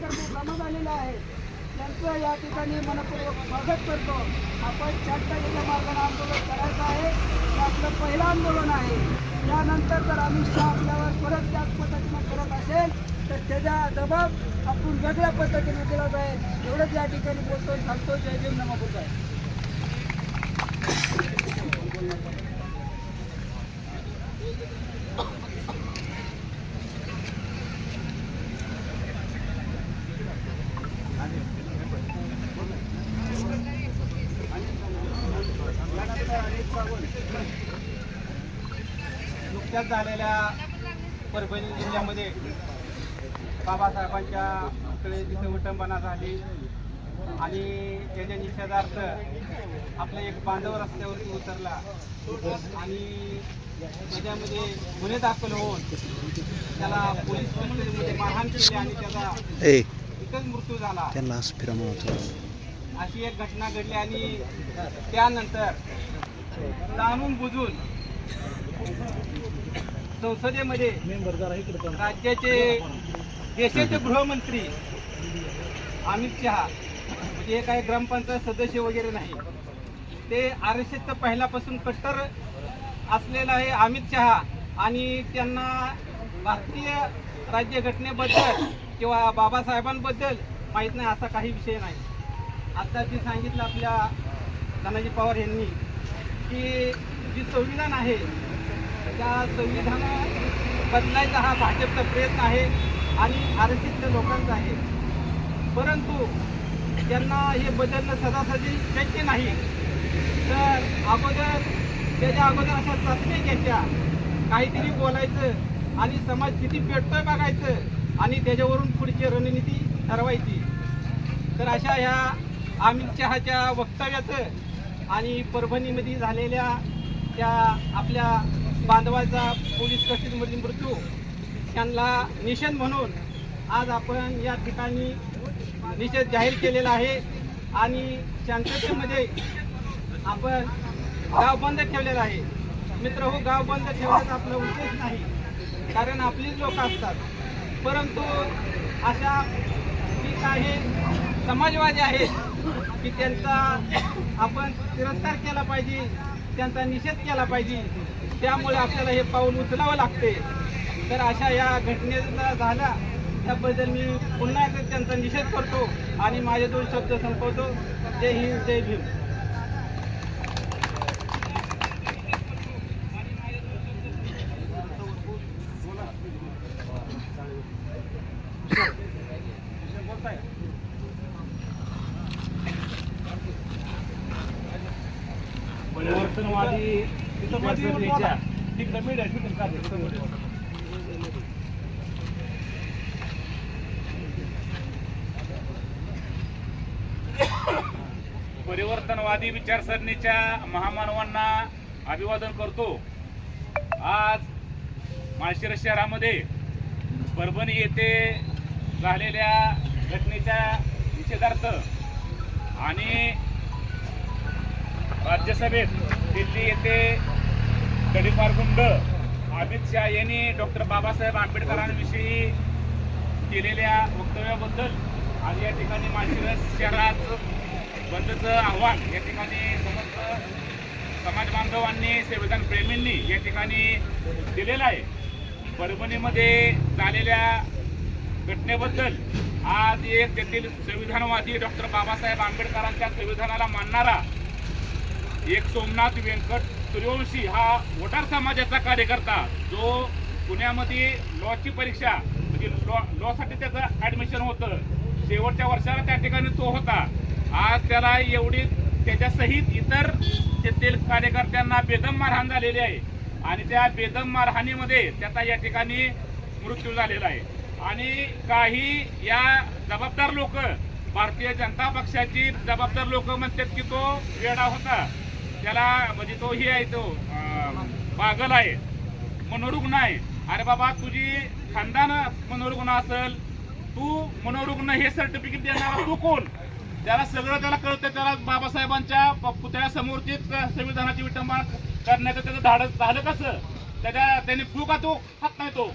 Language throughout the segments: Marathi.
कार्यकर्ते जमा झालेले आहेत त्यांचं या ठिकाणी मनपूर्वक स्वागत करतो. आपण चारचाकीच्या मार्गाने आंदोलन करायचं आहे. हे आपलं पहिलं आंदोलन आहे. यानंतर जर अमित शहा आपल्यावर परत त्याच पद्धतीनं करत असेल तर त्याचा दबाव आपण वेगळ्या पद्धतीने दिला जाईल. एवढंच या ठिकाणी बोलतो सांगतो जय भीम नमः बुद्धाय नुकत्याच झालेल्या परभणी जिल्ह्यामध्ये बाबासाहेबांच्या कडे तिथे विटंबना झाली. आणि त्याच्या निषेधार्थ आपला एक बांधव रस्त्यावरती उतरला. आणि त्याच्यामध्ये गुन्हे दाखल होऊन त्याला पोलीस कस्टडीमध्ये मारहाण केली आणि त्याचा ए इथंच मृत्यू झाला. अशी एक घटना घडली आणि त्यानंतर जाणून बुजून संसदेमध्ये राज्याचे देशाचे गृहमंत्री अमित शहा म्हणजे हे काही ग्रामपंचायत सदस्य वगैरे नाही ते आर एस एसचं पहिल्यापासून कट्टर असलेलं आहे अमित शहा आणि त्यांना भारतीय राज्यघटनेबद्दल किंवा बाबासाहेबांबद्दल माहीत नाही असा काही विषय नाही. आता जे सांगितलं आपल्या धनाजी पवार यांनी की जी संविधान आहे त्या संविधान बदलायचा हा भाजपचा प्रयत्न आहे आणि आर लोकांचा आहे. परंतु त्यांना हे बदलणं सदासदी शक्य नाही. तर अगोदर त्याच्या अगोदर अशा चाचण्या घ्यायच्या. काहीतरी बोलायचं आणि समाज किती पेटतोय बघायचं आणि त्याच्यावरून पुढची रणनीती ठरवायची. तर अशा ह्या अमित शहाच्या वक्तव्याचं आणि परभणीमध्ये झालेल्या त्या आपल्या बांधवाचा पोलीस कस्टडीमध्ये मृत्यू त्यांना निषेध म्हणून आज आपण या ठिकाणी निषेध जाहीर केलेला आहे आणि शांततेमध्ये आपण गाव बंद ठेवलेला आहे. मित्र हो गाव बंद ठेवण्याचा आपला उद्देश नाही कारण आपलीच लोक असतात. परंतु अशा ठीक आहे समाजवादी आहेत की त्यांचा आपण तिरस्कार केला पाहिजे त्यांचा निषेध केला पाहिजे. त्यामुळे आपल्याला हे पाऊल उचलावं लागते. तर अशा या घटनेला झाल्या त्याबद्दल मी पुन्हा एकदा त्यांचा निषेध करतो आणि माझे दोन शब्द संपवतो. जय हिंद जय भीम परिवर्तनवादी विचारसरणीच्या परिवर्तनवादी विचारसरणीच्या महामानवांना अभिवादन करतो. आज माळशिरस शहरामध्ये परभणी येथे झालेल्या घटनेच्या निषेधार्थ आणि राज्यसभेत दिल्ली येथे गडीपारकुंड अमित शहा यांनी डॉक्टर बाबासाहेब आंबेडकरांविषयी केलेल्या वक्तव्याबद्दल आज या ठिकाणी माळशिरस शहरात बंदचं आव्हान या ठिकाणी समस्त समाज बांधवांनी संविधान प्रेमींनी या ठिकाणी दिलेलं आहे. परभणीमध्ये झालेल्या घटनेबद्दल आज एक तेथील संविधानवादी डॉक्टर बाबासाहेब आंबेडकरांच्या संविधानाला मानणारा एक सोमनाथ व्यंकट सूर्यवंशी हा वोटार समाजाचा कार्यकर्ता जो पुण्यामध्ये लॉची परीक्षा म्हणजे लॉ लॉसाठी त्याचं ॲडमिशन होतं शेवटच्या वर्षाला त्या ठिकाणी तो होता. आज त्याला एवढी त्याच्यासहित इतर तेथील कार्यकर्त्यांना बेदम मारहाण झालेली आहे. आणि त्या बेदम मारहाणीमध्ये त्याचा या ठिकाणी मृत्यू झालेला आहे. आणि काही या जबाबदार लोक भारतीय जनता पक्षाची जबाबदार लोक म्हणतात की तो वेडा होता. त्याला म्हणजे तो ही आहे तो पागल आहे. मनोरुग्ण आहे. अरे बाबा तुझी खानदान मनोरुग्ण असेल तू मनोरुग्ण हे सर्टिफिकेट देणारा तू कोण? त्याला सगळं त्याला कळतं त्याला बाबासाहेबांच्या प- पुतळ्यासमोरची संविधानाची विटंबना करण्याचं त्याचं धाडस झालं कसं? त्याच्या त्याने फू का तो? हात नाही तो.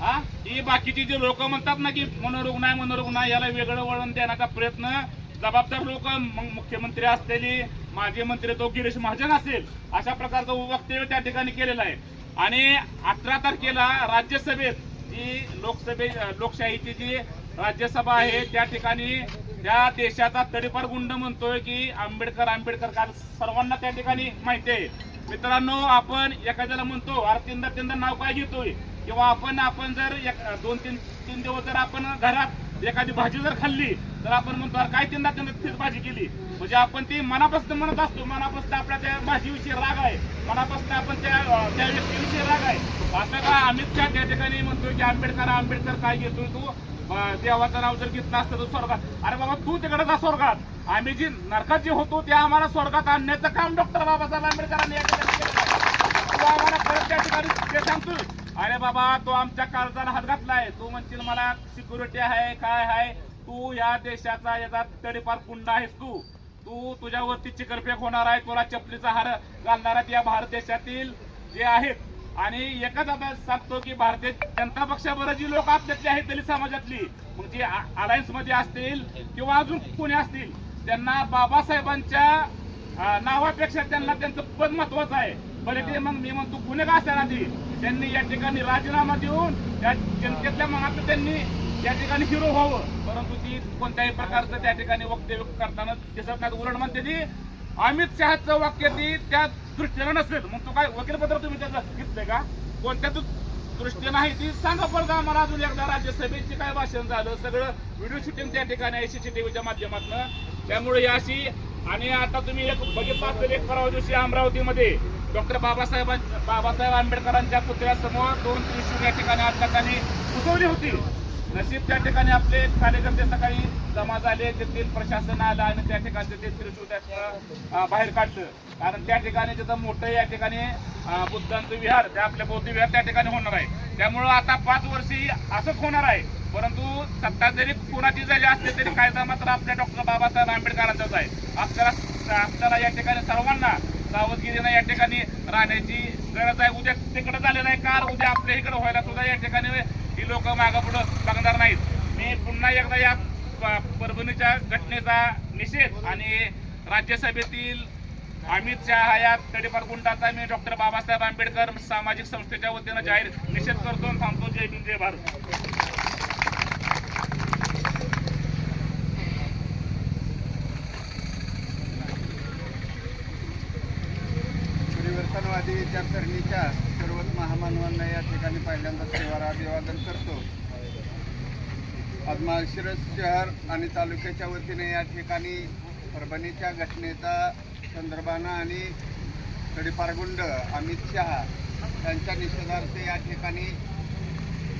हा? ही बाकीची जे लोक म्हणतात ना की मनोरुग्ण आहे मनोरुग्ण आहे याला वेगळं वळण देण्याचा प्रयत्न जबाबदार लोक मुख्यमंत्री असलेली माजी मंत्री तो गिरीश महाजन असेल अशा प्रकारचं वक्तव्य त्या ठिकाणी केलेलं आहे. आणि अठरा तारखेला राज्यसभेत जी लोकसभे लोकशाहीची जी राज्यसभा आहे त्या ठिकाणी त्या देशाचा तडीपार गुंड म्हणतोय की आंबेडकर आंबेडकर काल सर्वांना त्या ठिकाणी माहिती आहे. मित्रांनो आपण एखाद्याला म्हणतो अरे तीनदा तीनदा नाव काय घेतोय? किंवा आपण आपण जर एक- दोन तीन तीन दिवस जर आपण घरात एखादी भाजी जर खाल्ली तर आपण म्हणतो काय त्यांना त्यांना तीच भाजी केली? म्हणजे आपण ती मनापासून म्हणत असतो मनापासून आपल्या त्या भाजीविषयी राग आहे. मनापासून आपण त्या त्या व्यक्तीविषयी राग आहे. असं का अमित शहा त्या ठिकाणी म्हणतोय की आंबेडकर आंबेडकर काय घेतोय तू? देवाचं नाव जर घेतलं असतं तर स्वर्गात. अरे बाबा तू तिकडे जा स्वर्गात. आम्ही जी नरकात जे होतो ते आम्हाला स्वर्गात आणण्याचं काम डॉक्टर बाबासाहेब आंबेडकरांनी तू आम्हाला परत त्या ठिकाणी ते सांगतोय. अरे बाबा तो आमच्या काळजाला हात घातलाय. तू म्हणशील मला सिक्युरिटी आहे काय आहे? तू या देशाचा याचा तडीपार कुंड आहेस तू. तू तुझ्यावरती चिकरफेक होणार आहे तुला चपलीचा हार घालणाऱ्या या भारत देशातील जे आहेत. आणि एकच आता सांगतो की भारतीय जनता पक्षाबरोबर जी लोक आपल्यातली आहेत दलित समाजातली मग जी अलायन्समध्ये असतील किंवा अजून कोणी असतील त्यांना बाबासाहेबांच्या नावापेक्षा त्यांना त्यांचं पद महत्वाचं आहे. बरे ते मग मी म्हणतो गुन्हेगार असताना ती. त्यांनी या ठिकाणी राजीनामा देऊन त्या जनतेतल्या मनात त्यांनी या ठिकाणी हिरो व्हावं. परंतु ती कोणत्याही प्रकारचं त्या ठिकाणी वक्तव्य करताना दिसत नाही उलट म्हणते ती अमित शहाचं वाक्य ती त्या दृष्टीनं नसेल. मग तो काय वकीलपत्र तुम्ही त्याचं घेतलंय का? कोणत्या दृष्टी दृष्टीनं ती? सांगा बरं का आम्हाला अजून एकदा राज्यसभेची काय भाषण झालं? सगळं व्हिडिओ शूटिंग त्या ठिकाणी आहे सीसीटीव्हीच्या माध्यमातून. त्यामुळे ही अशी आणि आता तुम्ही एक बघितला असेल एक परवा दिवशी अमरावतीमध्ये. डॉक्टर बाबासाहेब बाबासाहेब आंबेडकरांच्या पुतळ्यासमोर दोन त्रिशूल या ठिकाणी आज सकाळी घुसवली होती. नशीब त्या ठिकाणी आपले कार्यकर्ते सकाळी जमा झाले तेथील प्रशासन आलं आणि त्या ठिकाणचं ते त्रिशूल त्यातनं, बाहेर काढलं. कारण त्या ठिकाणी तिथं मोठं या ठिकाणी बुद्धांचं विहार त्या आपल्या बौद्ध विहार त्या ठिकाणी होणार आहे. त्यामुळं आता पाच वर्षी असंच होणार आहे. परंतु सत्ता जरी कोणाची जरी असली तरी कायदा मात्र आपल्या डॉक्टर बाबासाहेब आंबेडकरांचाच आहे. आपल्याला आपल्याला या ठिकाणी सर्वांना सावधगिरीनं या ठिकाणी राहण्याची गरज आहे. उद्या तिकडे झालेलं आहे कार उद्या आपल्या इकडे व्हायला सुद्धा या ठिकाणी ही लोक मागं पुढं बघणार नाहीत. मी पुन्हा एकदा या परभणीच्या घटनेचा निषेध आणि राज्यसभेतील अमित शहा या तडीपार गुंडाचा मी डॉक्टर बाबासाहेब आंबेडकर सामाजिक संस्थेच्या वतीनं जाहीर निषेध करतो थांबतो जय हिंद जय भारत. परिवर्तनवादी विचारसरणीच्या सर्वच महामानवांना या ठिकाणी पहिल्यांदा सेवार अभिवादन करतो. आज माळशिरस शहर आणि तालुक्याच्या वतीने या ठिकाणी परभणीच्या घटनेचा संदर्भानं आणि तडीपारगुंड अमित शहा यांच्या निषेधार्थ या ठिकाणी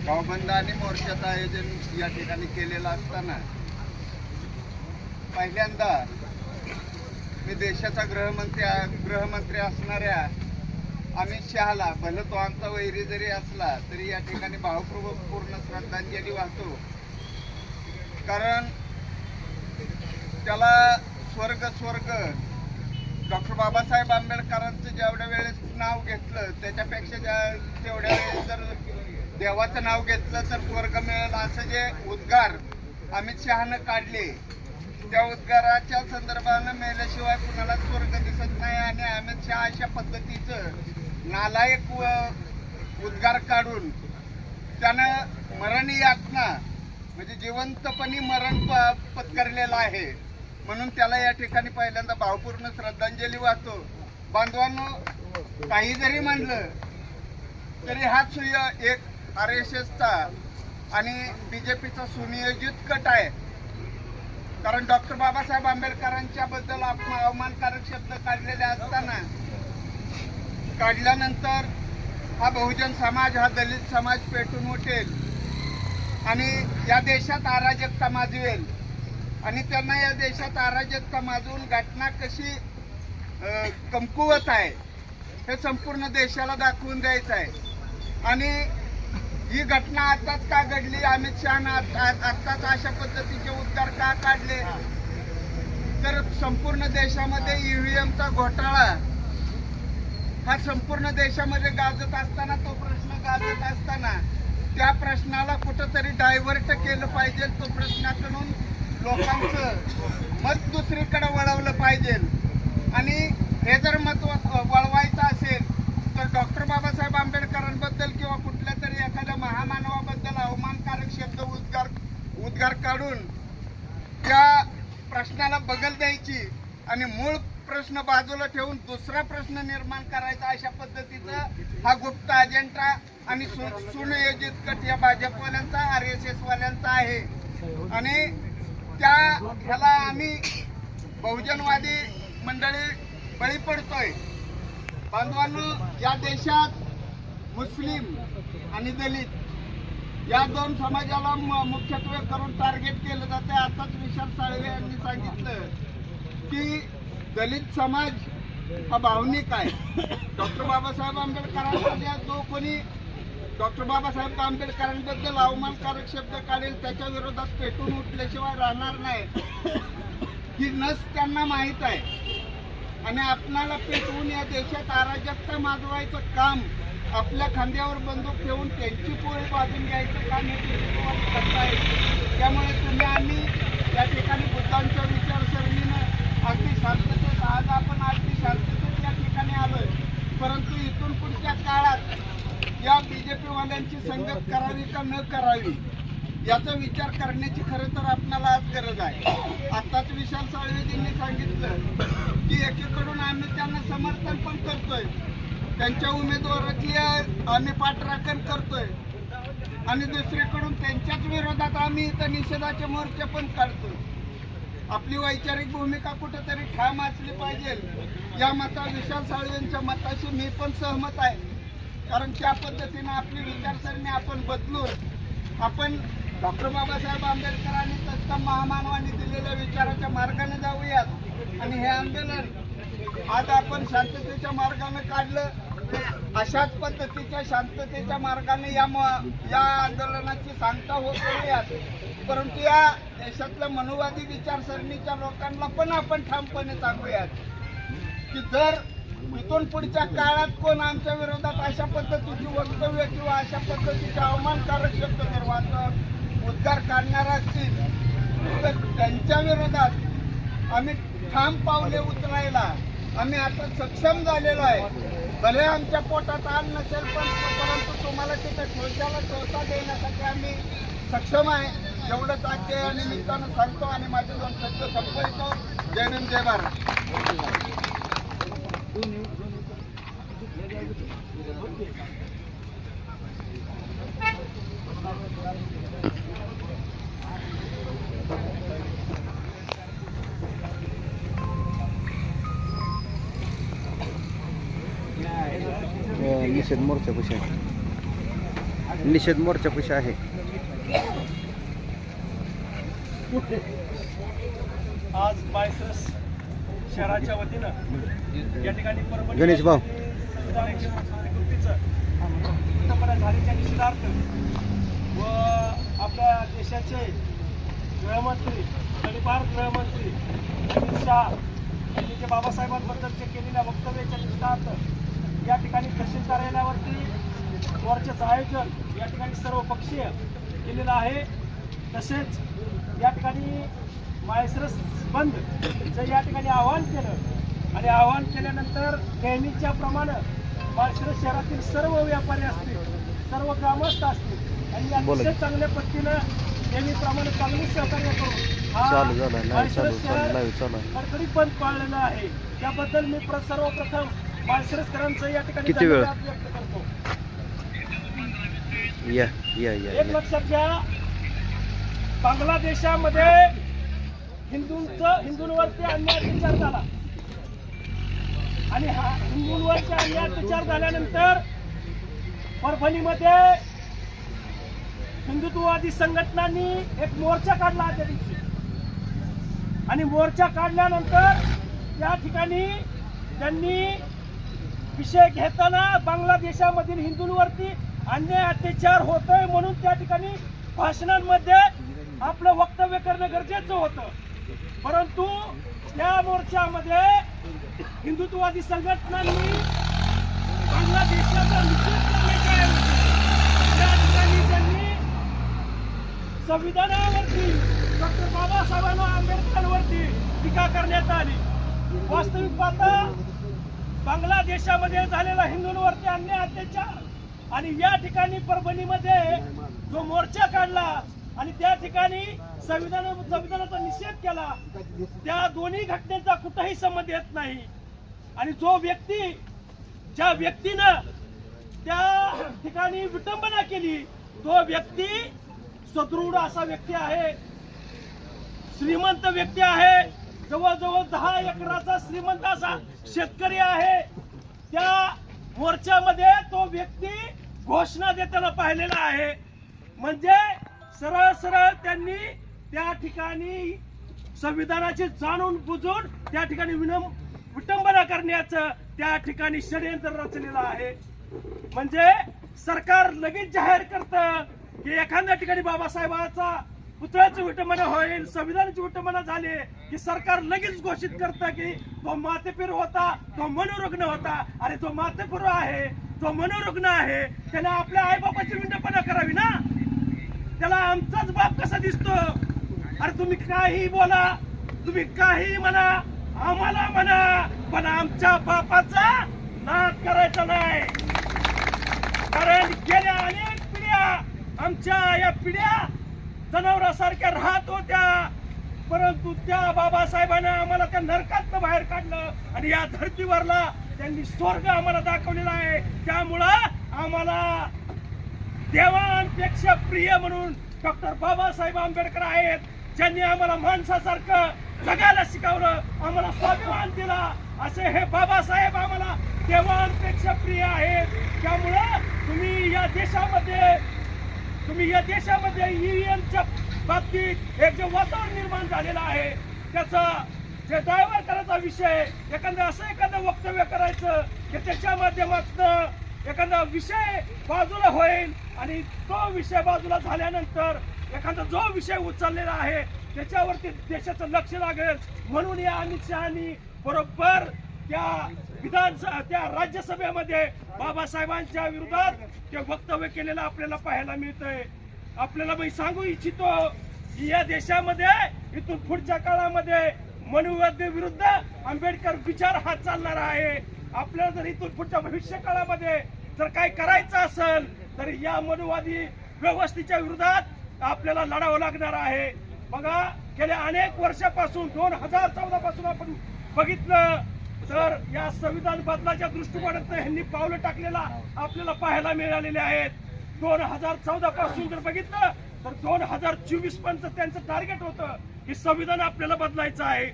गावबंद आणि मोर्चाचं आयोजन या ठिकाणी केलेलं असताना पहिल्यांदा मी देशाचा गृहमंत्री गृहमंत्री असणाऱ्या अमित शहाला भलं तो आमचा वैरी जरी असला तरी या ठिकाणी भावपूर्ण श्रद्धांजली वाहतो. कारण त्याला स्वर्ग स्वर्ग. डॉक्टर बाबासाहेब आंबेडकरांचं जेवढ्या वेळेस नाव घेतलं त्याच्यापेक्षा ज्या तेवढ्या वेळेस जर देवाचं नाव घेतलं तर स्वर्ग मिळेल असं जे उद्गार अमित शहानं काढले त्या उद्गाराच्या संदर्भानं मेल्याशिवाय कुणाला स्वर्ग दिसत नाही. आणि अमित शहा अशा पद्धतीचं नालायक व उद्गार काढून त्यानं मरण यातना म्हणजे जिवंतपणी मरण प- पत्करलेलं आहे. म्हणून त्याला या ठिकाणी पहिल्यांदा भावपूर्ण श्रद्धांजली वाहतो. बांधवांनो काही जरी म्हणलं तरी हा सुय एक आर एस एसचा आणि बीजेपीचा सुनियोजित कट आहे. कारण डॉक्टर बाबासाहेब आंबेडकरांच्या बद्दल आपण अवमानकारक शब्द काढलेले असताना काढल्यानंतर हा बहुजन समाज हा दलित समाज पेटून उठेल आणि या देशात अराजकता माजवेल. आणि त्यांना या देशात अराजकता माजवून घटना कशी कमकुवत आहे हे संपूर्ण देशाला दाखवून द्यायचं आहे. आणि ही घटना आताच का घडली? अमित शहानं आताच आत्ताच अशा पद्धतीचे उद्गार का काढले? तर संपूर्ण देशामध्ये ईव्हीएमचा घोटाळा हा संपूर्ण देशामध्ये गाजत असताना तो प्रश्न गाजत असताना त्या प्रश्नाला कुठंतरी डायव्हर्ट केलं पाहिजे तो प्रश्नाकडून लोकांचं मत दुसरीकडे वळवलं पाहिजे. आणि हे जर मत व- वळवायचं असेल तर डॉक्टर बाबासाहेब आंबेडकरांबद्दल किंवा कुठल्या तरी एखाद्या महामानवाबद्दल अवमानकारक शब्द उद्गार उद्गार काढून त्या प्रश्नाला बगल द्यायची आणि मूळ प्रश्न बाजूला ठेवून दुसरा प्रश्न निर्माण करायचा अशा पद्धतीचा हा गुप्त अजेंडा आणि सु- सुनियोजित कट या भाजपवाल्यांचा आर एस एस वाल्यांचा आहे. आणि त्या ह्याला आम्ही बहुजनवादी मंडळी बळी पडतोय. बांधवांनो या देशात मुस्लिम आणि दलित या दोन समाजाला म- मुख्यत्वे करून टार्गेट केलं जाते आताच विशाल साळवे यांनी सांगितलं की दलित समाज हा भावनिक आहे. डॉक्टर बाबासाहेब आंबेडकरांचा जो कोणी डॉक्टर बाबासाहेब आंबेडकरांबद्दल अवमानकारक शब्द काढेल त्याच्या विरोधात पेटून उठल्याशिवाय राहणार नाही. ही नस त्यांना माहीत आहे. आणि आपणाला पेटवून या देशात अराजकता माजवायचं काम आपल्या खांद्यावर बंदूक ठेवून त्यांची पोळी बाजून घ्यायचं काम हे नेतृत्ववादी त्यामुळे तुम्ही आम्ही या ठिकाणी बुद्धांच्या विचारसरणीनं अगदी शांततेत आज आपण अगदी शांततेत या ठिकाणी आलोय. परंतु इथून पुढच्या काळात या बीजेपी वाल्यांची संगत करावी का न करावी याचा विचार करण्याची खरं तर आपल्याला आज गरज आहे. आताच विशाल साळवेजींनी सांगितलं की एकीकडून आम्ही त्यांना समर्थन पण करतोय. त्यांच्या उमेदवाराची आम्ही पाठराखण करतोय. आणि दुसरीकडून त्यांच्याच विरोधात आम्ही इथं निषेधाचे मोर्चे पण काढतोय. आपली वैचारिक भूमिका कुठेतरी ठाम असली पाहिजे. या मता विशाल साळवेंच्या मताशी मी पण सहमत आहे. कारण त्या पद्धतीनं आपली विचारसरणी आपण बदलून आपण डॉक्टर बाबासाहेब आंबेडकर आणि तत्काळ दिलेल्या विचाराच्या मार्गाने जाऊयात. आणि हे आंदोलन आज आपण शांततेच्या मार्गाने काढलं अशाच पद्धतीच्या शांततेच्या मार्गाने या म- या आंदोलनाची सांगता होत करूयात परंतु या देशातल्या मनुवादी विचारसरणीच्या लोकांना पण आपण ठामपणे सांगूयात की जर इथून पुढच्या काळात कोण आमच्या विरोधात अशा पद्धतीची वक्तव्य किंवा अशा पद्धतीचे अवमानकारक शब्द जर वाचत उद्गार काढणार असतील तर त्यांच्या विरोधात आम्ही ठाम पावले उचलायला आम्ही आता सक्षम झालेलो आहे. भले आमच्या पोटात आण नसेल पण परंतु तुम्हाला तिथे ठोशाला ठोसा देण्यासाठी आम्ही सक्षम आहे. एवढंच आजच्या या निमित्तानं सांगतो आणि माझे दोन शब्द संपवतो. जय हिंद जय भारत. निषेध मोर्चापाशी आहे. निषेध मोर्चापाशी आहे. आज बायसस शहराच्या वतीनं या ठिकाणी परभणी गणेश भाऊ. झालेल्या निषेधार्थ व आपल्या देशाचे गृहमंत्री तडीपार गृहमंत्री अमित शहा यांनी जे बाबासाहेबांबद्दल जे केलेल्या वक्तव्याच्या निषेधार्थ या ठिकाणी तहसील कार्यालयावरती मोर्चाचं आयोजन या ठिकाणी सर्व पक्षीय केलेलं आहे तसेच या ठिकाणी मायसरस बंद चं या ठिकाणी आवाहन केलं आणि आवाहन केल्यानंतर नेहमीच्या प्रमाणे माळशिरस शहरातील सर्व व्यापारी असतील सर्व ग्रामस्थ असतील आणि. अतिशय चांगल्या पद्धतीनं नेहमीप्रमाणे चांगली सहकार्य करून हा. कडकडीत बंद पाळलेलं आहे त्याबद्दल मी प्र- सर्वप्रथम माळशिरसकरांचं या ठिकाणी किती वेळ? धन्यवाद व्यक्त करतो या या या एक. लक्षात घ्या बांगलादेशामध्ये हिंदूंचं हिंदूंवरती अन्याय अत्याचार झाला. आणि हा हिंदूंवरती अन्याय अत्याचार झाल्यानंतर परभणीमध्ये हिंदुत्ववादी संघटनांनी एक मोर्चा काढला त्या दिवशी. आणि मोर्चा काढल्यानंतर या ठिकाणी त्यांनी विषय घेताना बांगलादेशामधील हिंदूंवरती अन्याय अत्याचार होतोय म्हणून त्या ठिकाणी भाषणांमध्ये आपलं वक्तव्य करणं गरजेचं होतं. परंतु त्या मोर्चामध्ये हिंदुत्ववादी संघटनांनी बांगलादेशाचा निषेध करण्याच्या त्या ठिकाणी त्यांनी संविधानावरती डॉक्टर बाबासाहेबांना आंबेडकरांवरती टीका करण्यात आली. वास्तविक पाहता बांगलादेशामध्ये झालेला हिंदूंवरती अन्याय अत्याचार आणि या ठिकाणी परभणीमध्ये जो मोर्चा काढला आणि त्या ठिकाणी संविधान संविधानाचा निषेध केला. त्या दोन्ही घटनेचा कुठंही संबंध येत नाही. आणि जो व्यक्ती ज्या व्यक्तीनं त्या ठिकाणी विटंबना केली तो व्यक्ती सदृढ असा व्यक्ती आहे. श्रीमंत व्यक्ती आहे. जवळजवळ दहा एकराचा श्रीमंत असा शेतकरी आहे. त्या मोर्चामध्ये तो व्यक्ती घोषणा देताना पाहिलेला आहे. म्हणजे सरळ सरळ त्यांनी त्या ठिकाणी संविधानाची जाणून बुजून त्या ठिकाणी विनम विटंबना करण्याचं त्या ठिकाणी षडयंत्र रचलेलं आहे. म्हणजे सरकार लगेच जाहीर करतं की एखाद्या ठिकाणी बाबासाहेबाचा पुतळ्याची विटंबना होईल संविधानाची विटंबना झाली की सरकार लगेच घोषित करतं की तो मातेपिरू होता तो मनोरुग्ण होता. आणि तो मातेपिरू आहे तो मनोरुग्ण आहे. त्याने आपल्या आईबापाची विटंबना करावी ना? त्याला आमचाच बाप कसा दिसतो? अरे तुम्ही काही बोला तुम्ही काही म्हणा आम्हाला म्हणा पण आमच्या बापाचा नाद करायचा नाही. कारण गेल्या अनेक पिढ्या आमच्या या पिढ्या जनावरासारख्या राहत होत्या. परंतु त्या बाबासाहेबांना आम्हाला त्या नरकात बाहेर काढलं आणि या धर्तीवरला त्यांनी स्वर्ग आम्हाला दाखवलेला आहे. त्यामुळं आम्हाला देवांपेक्षा प्रिय म्हणून डॉक्टर बाबासाहेब आंबेडकर आहेत ज्यांनी आम्हाला माणसासारखं जगायला शिकवलं आम्हाला स्वाभिमान दिला. असे हे बाबासाहेब आम्हाला देवांपेक्षा प्रिय आहेत. त्यामुळं तुम्ही या देशामध्ये तुम्ही या देशामध्ये ईव्हीएमच्या बाबतीत एक जे वातावरण निर्माण झालेलं आहे त्याचा जे ड्रायव्हर करायचा विषय एखादं असं एखादं वक्तव्य करायचं की त्याच्या माध्यमातून एखादा विषय बाजूला होईल आणि तो विषय बाजूला झाल्यानंतर एखादा जो विषय उचललेला आहे त्याच्यावरती देशाचं लक्ष लागेल. म्हणून या अमित शहानी बरोबर त्या विधानसभा त्या राज्यसभेमध्ये बाबासाहेबांच्या विरोधात ते वक्तव्य केलेलं आपल्याला पाहायला मिळतंय. आपल्याला मी सांगू इच्छितो की या देशामध्ये इथून पुढच्या काळामध्ये मनुवाद्य विरुद्ध आंबेडकर विचार हा चालणार आहे. आपल्याला जर इथून पुढच्या भविष्य काळामध्ये जर काही करायचं असेल तर या मनुवादी व्यवस्थेच्या विरोधात आपल्याला लढावं लागणार आहे. बघा गेल्या अनेक वर्षापासून दोन हजार चौदा पासून आपण बघितलं तर या संविधान बदलाच्या दृष्टिकोनातून ह्यांनी पावलं टाकलेला आपल्याला पाहायला मिळालेले आहेत. दोन हजार चौदा पासून जर बघितलं तर दोन हजार चोवीसपर्यंत त्यांचं टार्गेट होतं की संविधान आपल्याला बदलायचं आहे.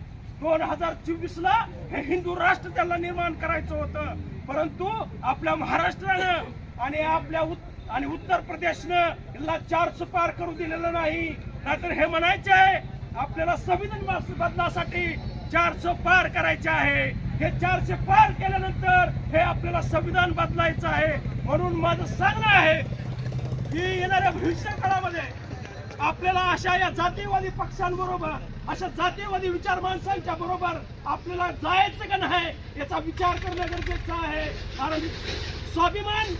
दोन हजार चोवीस ला हे हिंदू राष्ट्र त्याला निर्माण करायचं होतं. परंतु आपल्या महाराष्ट्रानं आणि आपल्या आणि उत्तर प्रदेशनं याला चार सुपार करू दिलेलं नाही. नाहीतर हे म्हणायचे आहे आपल्याला संविधान बदलासाठी चारशे पार करायचे आहे. हे चारशे पार केल्यानंतर हे आपल्याला संविधान बदलायचं आहे. म्हणून माझं सांगणं आहे की येणाऱ्या भविष्य काळामध्ये आपल्याला अशा या जातीवादी पक्षांबरोबर अशा जातीवादी विचार माणसांच्या बरोबर आपल्याला जायचं का नाही याचा विचार करणं गरजेचं आहे. कारण स्वाभिमान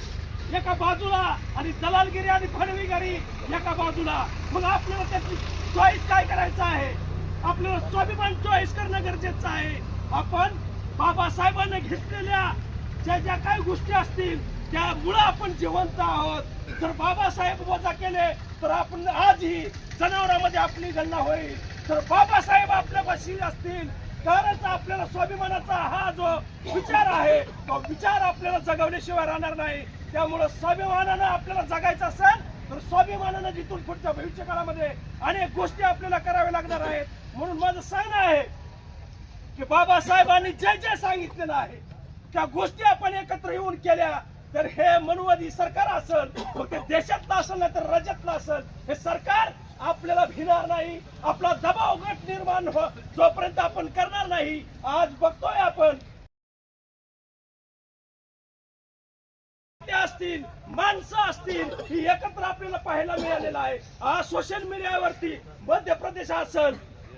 एका बाजूला आणि दलालगिरी आणि फडवीगिरी एका बाजूला. मग आपल्याला त्याची चॉईस काय करायचं आहे? आपल्याला स्वाभिमान चॉईस करणं गरजेचं आहे. आपण बाबासाहेबांनी घेतलेल्या ज्या ज्या काही गोष्टी असतील त्यामुळं आपण जिवंत आहोत. जर बाबासाहेब वजा केले तर आपण आजही जनावरांमध्ये आपली गणना होईल. तर बाबासाहेब आपल्यापाशी असतील तरच आपल्याला स्वाभिमानाचा हा जो विचार आहे तो विचार आपल्याला जगवल्याशिवाय राहणार नाही. त्यामुळं स्वाभिमानानं आपल्याला जगायचं असेल तर स्वाभिमानानं जिथून पुढच्या भविष्य काळामध्ये अनेक गोष्टी आपल्याला कराव्या लागणार आहेत. म्हणून माझं सांगणं आहे की बाबासाहेबांनी जे जे सांगितलेलं आहे त्या गोष्टी आपण एकत्र येऊन केल्या. तर हे मनुवादी सरकार असल मग ते देशातलं असेल नाही तर राज्यातलं असेल हे सरकार आपल्याला भिणार नाही. आपला दबाव गट निर्माण हो जोपर्यंत आपण करणार नाही आज बघतोय आपण. असतील माणसं असतील ही एकत्र आपल्याला पाहायला मिळालेलं आहे. आज सोशल मीडियावरती मध्य प्रदेश असल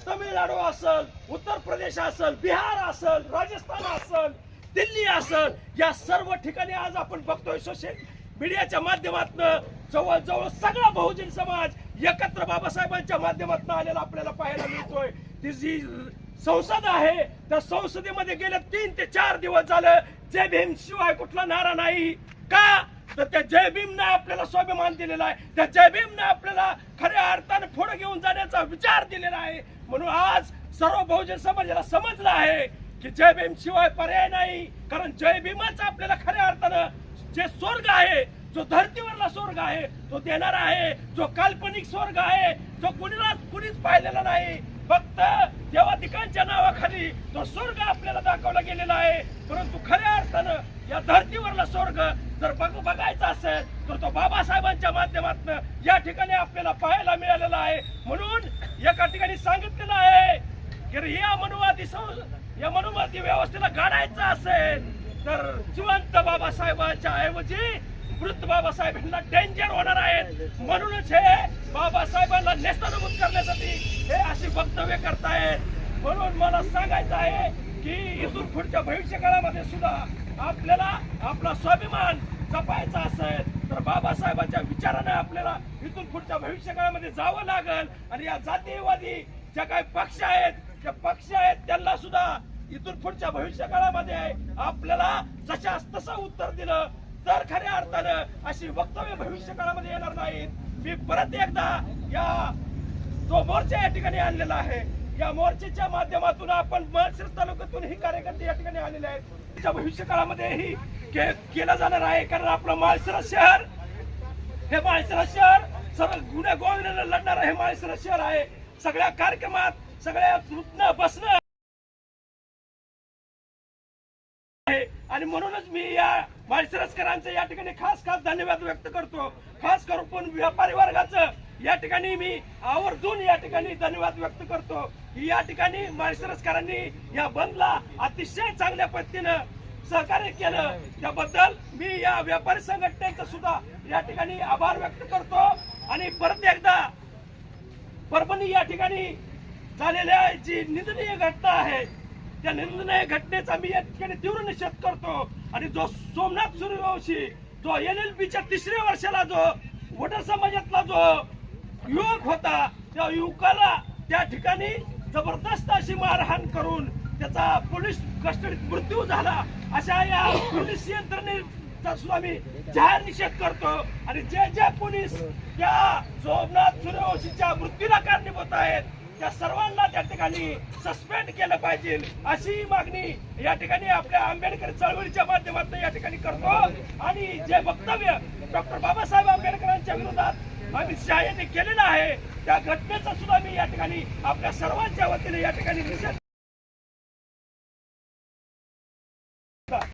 तमिळनाडू असल उत्तर प्रदेश असल बिहार असल राजस्थान असल दिल्ली असं या सर्व ठिकाणी आज आपण बघतोय सोशल मीडियाच्या माध्यमातून जवळजवळ सगळा बहुजन समाज एकत्र बाबासाहेबांच्या माध्यमातून आलेला आपल्याला पाहायला मिळतोय. ती जी संसद आहे त्या संसदेमध्ये गेले तीन ते चार दिवस झालं जय भीम शिवाय कुठला नारा नाही. का? तर त्या जय भीमनं आपल्याला स्वाभिमान दिलेला आहे. त्या जय भीमनं आपल्याला खऱ्या अर्थाने पुढे घेऊन जाण्याचा विचार दिलेला आहे. म्हणून आज सर्व बहुजन समाजाला समजलं आहे की जय भीम शिवाय पर्याय नाही. कारण जय भीमच आपल्याला खऱ्या अर्थानं जे स्वर्ग आहे जो धर्तीवरला स्वर्ग आहे तो देणारा आहे जो काल्पनिक स्वर्ग आहे जो कुणीला कुणीच पाहिलेला नाही. फक्त देवाधिकांच्या नावाखाली तो स्वर्ग आपल्याला दाखवला गेलेला आहे. परंतु खऱ्या अर्थानं या धर्तीवरला स्वर्ग जर बघ बघायचा असेल तर तो बाबासाहेबांच्या माध्यमातून या ठिकाणी आपल्याला पाहायला मिळालेला आहे. म्हणून एका ठिकाणी सांगितलेलं आहे की या मनुवादी संस्था या मनुवादी व्यवस्थेला गाडायचं असेल तर जिवंत बाबासाहेबांच्या ऐवजी मृत बाबासाहेबांना डेंजर होणार आहेत म्हणूनच हे बाबासाहेबांना नेस्तनाबूत करण्यासाठी हे अशी वक्तव्य करतायत. म्हणून मला सांगायचं आहे की इथून पुढच्या भविष्य काळामध्ये सुद्धा आपल्याला आपला स्वाभिमान जपायचा असेल तर बाबासाहेबांच्या विचाराने आपल्याला इथून पुढच्या भविष्य काळामध्ये जावं लागेल. आणि या जातीयवादी ज्या काही पक्ष आहेत त्या पक्ष आहेत त्यांना सुद्धा इथून पुढच्या भविष्य काळामध्ये आपल्याला जशास तसं उत्तर दिलं तर खऱ्या अर्थानं अशी वक्तव्य भविष्य काळामध्ये येणार नाहीत. मी परत एकदा या जो मोर्चा या ठिकाणी आणलेला आहे. या मोर्चेच्या माध्यमातून आपण माळशिरस तालुक्यातून ही कार्यकर्ते या ठिकाणी आलेले आहेत. त्याच्या भविष्य काळामध्येही के- केलं जाणार आहे कारण आपलं माळशिरस शहर हे माळशिरस शहर सर्व गुन्हे गोविंदाला लढणार हे माळशिरस शहर आहे. सगळ्या कार्यक्रमात सगळ्या उठणं बसणं आहे. आणि म्हणूनच मी या माळशिरसकरांचं या ठिकाणी खास खास धन्यवाद व्यक्त करतो. खास करून पण व्यापारी वर्गाचं. या ठिकाणी मी आवर्जून या ठिकाणी धन्यवाद व्यक्त करतो की या ठिकाणी माळशिरसकरांनी या बंदला अतिशय चांगल्या पद्धतीनं सहकार्य केलं. त्याबद्दल मी या व्यापारी संघटनेचा सुद्धा या ठिकाणी आभार व्यक्त करतो. आणि परत एकदा परभणी या ठिकाणी झालेल्या जी निंदनीय घटना आहे त्या निंदनीय घटनेचा मी या ठिकाणी तीव्र निषेध करतो. आणि जो सोमनाथ सूर्यवंशी जो एन एल बीच्या तिसऱ्या वर्षाला जो वडर समाजातला जो युवक होता त्या युवकाला त्या ठिकाणी जबरदस्त अशी मारहाण करून त्याचा पोलीस कस्टडीत मृत्यू झाला. अशा या पोलीस यंत्रणेचा सुद्धा मी जाहीर निषेध करतो. आणि जे जे पोलीस त्या सोमनाथ सूर्यवंशीच्या मृत्यूला कारणीभूत आहेत त्या सर्वांना त्या ठिकाणी सस्पेंड केलं पाहिजे. अशी मागणी या ठिकाणी आपल्या आंबेडकर चळवळीच्या माध्यमातून या ठिकाणी करतो. आणि जे वक्तव्य डॉक्टर बाबासाहेब आंबेडकरांच्या विरोधात अमित शहा यांनी केलेलं आहे त्या घटनेचा सुद्धा मी या ठिकाणी आपल्या सर्वांच्या वतीने या ठिकाणी निषेध